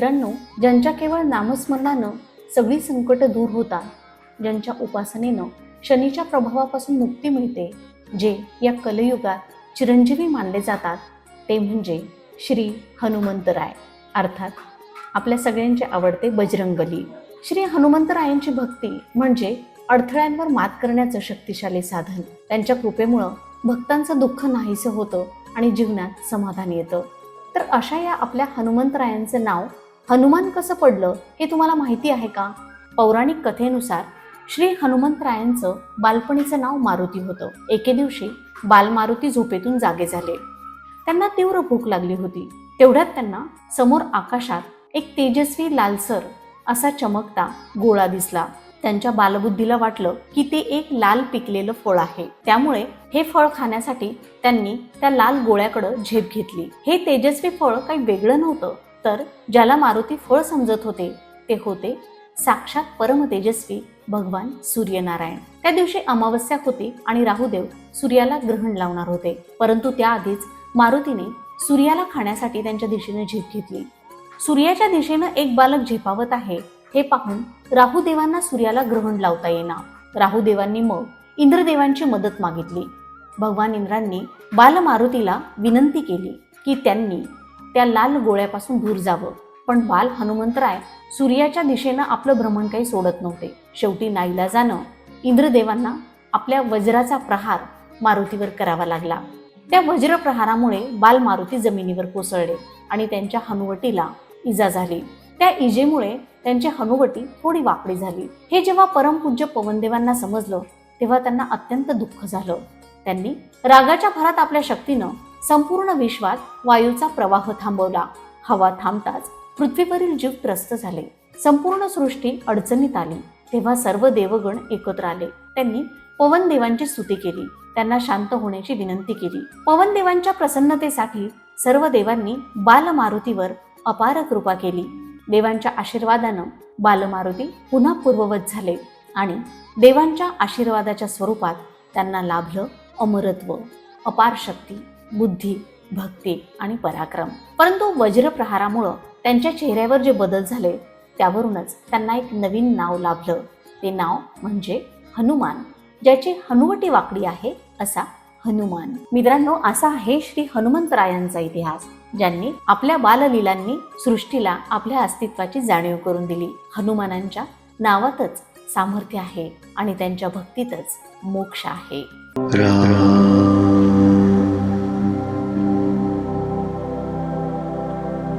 मित्रांनो ज्यांच्या केवळ नामस्मरणानं सगळी संकट दूर होतात ज्यांच्या उपासनेनं शनीच्या प्रभावापासून मुक्ती मिळते जे या कलयुगात चिरंजीवी मानले जातात ते म्हणजे श्री हनुमंतराय. अर्थात आपल्या सगळ्यांचे आवडते बजरंगली श्री हनुमंतरायांची भक्ती म्हणजे अडथळ्यांवर मात करण्याचं शक्तिशाली साधन. त्यांच्या कृपेमुळं भक्तांचं दुःख नाहीसं होतं आणि जीवनात समाधान येतं. तर अशा या आपल्या हनुमंतरायांचं नाव हनुमान कसं पडलं हे तुम्हाला माहिती आहे का? पौराणिक कथेनुसार श्री हनुमंतरायांचं बालपणीचं नाव मारुती होतं. एके दिवशी बालमारुती झोपेतून जागे झाले. त्यांना तीव्र भूक लागली होती. तेवढ्यात त्यांना समोर आकाशात एक तेजस्वी लालसर असा चमकता गोळा दिसला. त्यांच्या बालबुद्धीला वाटलं की ते एक लाल पिकलेलं फळ आहे. त्यामुळे हे फळ खाण्यासाठी त्यांनी त्या लाल गोळ्याकडं झेप घेतली. हे तेजस्वी फळ काही वेगळं नव्हतं. तर ज्याला मारुती फळ समजत होते ते होते साक्षात परम तेजस्वी भगवान सूर्यनारायण. त्या दिवशी अमावस्या होती आणि राहुदेव सूर्याला ग्रहण लावणार होते. परंतु त्याआधीच मारुतीने सूर्याला खाण्यासाठी त्यांच्या दिशेने झेप घेतली. सूर्याच्या दिशेनं एक बालक झेपावत आहे हे पाहून राहुदेवांना सूर्याला ग्रहण लावता येणार राहुदेवांनी मग इंद्रदेवांची मदत मागितली. भगवान इंद्रांनी बाल मारुतीला विनंती केली की त्यांनी त्या लाल गोळ्यापासून दूर जावं. पण बाल हनुमंतराय सूर्याच्या दिशेनं आपलं भ्रमण काही सोडत नव्हते. शेवटी नाईला जाणं इंद्रदेवांना आपल्या वज्राचा प्रहार मारुतीवर करावा लागला. त्या वज्रप्रहारामुळे बाल मारुती जमिनीवर कोसळले आणि त्यांच्या हनुवटीला इजा झाली. त्या इजेमुळे त्यांची हनुवटी थोडी वाकडी झाली. हे जेव्हा परमपूज्य पवनदेवांना समजलं तेव्हा त्यांना अत्यंत दुःख झालं. त्यांनी रागाच्या भरात आपल्या शक्तीनं संपूर्ण विश्वात वायूचा प्रवाह थांबवला. हवा थांबताच पृथ्वीवरील जीव त्रस्त झाले. संपूर्ण सृष्टी अडचणीत आली. तेव्हा सर्व देवगण एकत्र आले. त्यांनी पवन देवांची स्तुती केली. त्यांना शांत होण्याची विनंती केली. पवन देवांच्या प्रसन्नतेसाठी सर्व देवांनी बालमारुतीवर अपार कृपा केली. देवांच्या आशीर्वादानं बालमारुती पुन्हा पूर्ववत झाले आणि देवांच्या आशीर्वादाच्या स्वरूपात त्यांना लाभलं अमरत्व अपार शक्ती. बुद्धी भक्ती आणि पराक्रम. परंतु वज्रप्रहारामुळं त्यांच्या चेहऱ्यावर जे बदल झाले त्यावरूनच त्यांना एक नवीन नाव लाभलं. ते नाव म्हणजे हनुमान ज्याची हनुवटी वाकडी आहे असा हनुमान. मित्रांनो असा आहे श्री हनुमंतरायांचा इतिहास ज्यांनी आपल्या बाललीलांनी सृष्टीला आपल्या अस्तित्वाची जाणीव करून दिली. हनुमानांच्या नावातच सामर्थ्य आहे आणि त्यांच्या भक्तीतच मोक्ष आहे. राम